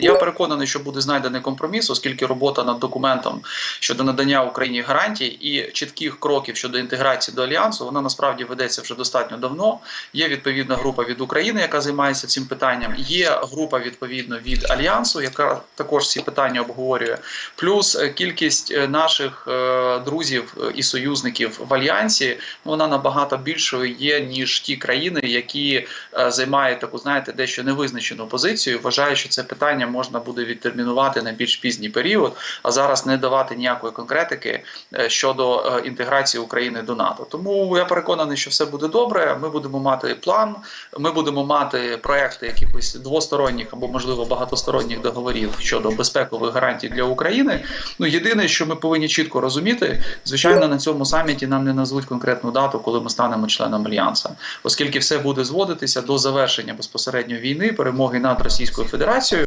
Я переконаний, що буде знайдений компроміс, оскільки робота над документом щодо надання Україні гарантій і чітких кроків щодо інтеграції до альянсу, вона насправді ведеться вже достатньо давно. Є відповідна група від України, яка займається цим питанням. Є група відповідно від альянсу, яка також ці питання обговорює. Плюс е, кількість е, наших е, друзів і союзників в альянсі вона набагато більшою є ніж ті країни, які займають таку, знаєте, дещо невизначену позицію. Вважаю, що це питання можна буде відтермінувати на більш пізній період, а зараз не давати ніякої конкретики е, щодо е, інтеграції України до НАТО. Тому я переконаний, що все буде добре. Ми будемо мати план, ми будемо мати проекти якихось двосторонніх або можливо багатосторонніх договорів щодо безпекових гарантій для України. Ну єдине, що ми повинні чітко розуміти, звичайно, на цьому саміті нам не назвуть конкретну дату, коли ми станемо членом альянсу, оскільки все буде зводитися до завершення безпосередньо війни, перемоги над Російською Федерацією.